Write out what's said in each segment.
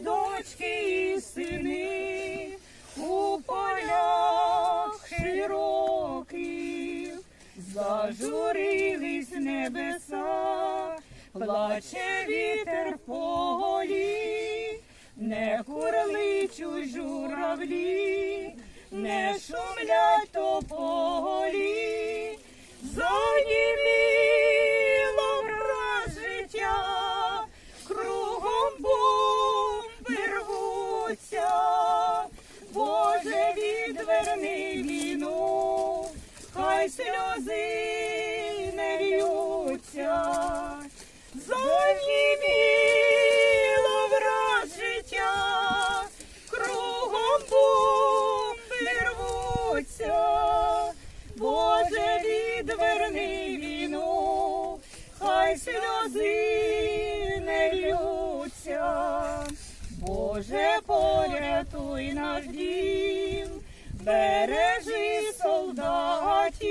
дочки, і сини у полях широких, зажурились небеса, плаче вітер в полі, не курличуть журавлі, не шумлять тополі, заніміло Відверни війну, хай сльози не льються, заніміло враз життя, кругом бомби рвуться, Боже, відверни війну, хай сльози не льються. Боже, порятуй наш дім, бережи солдатів,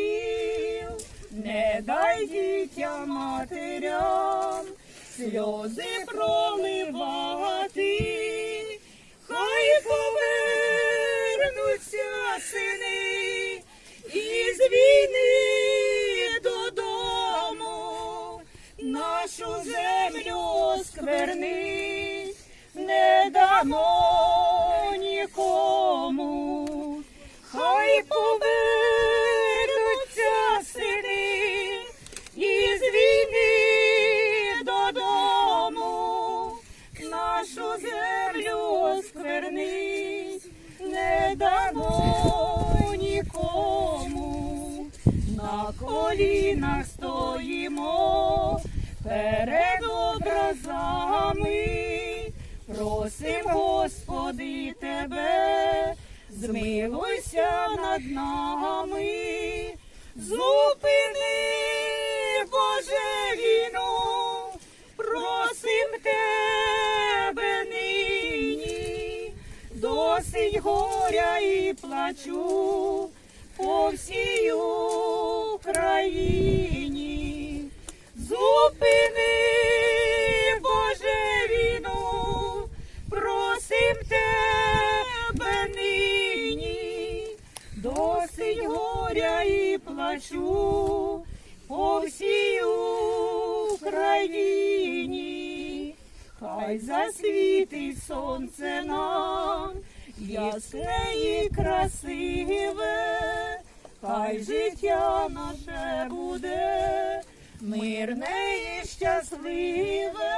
не дай дітям матерям сльози проливати, хай повернуться сини із війни додому, нашу землю осквернить не дамо колінах стоїмо перед образами. Просим, Господи, Тебе, змилуйся над нами, зупини, Боже, війну, просим Тебе нині, досить горя і плачу по всій Україні. Зупини, Боже, війну, просим тебе нині, досить горя і плачу по всій Україні, хай засвітить сонце нам, ясне і красиве, хай життя наше буде мирне і щасливе,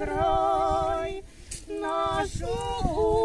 край, нашу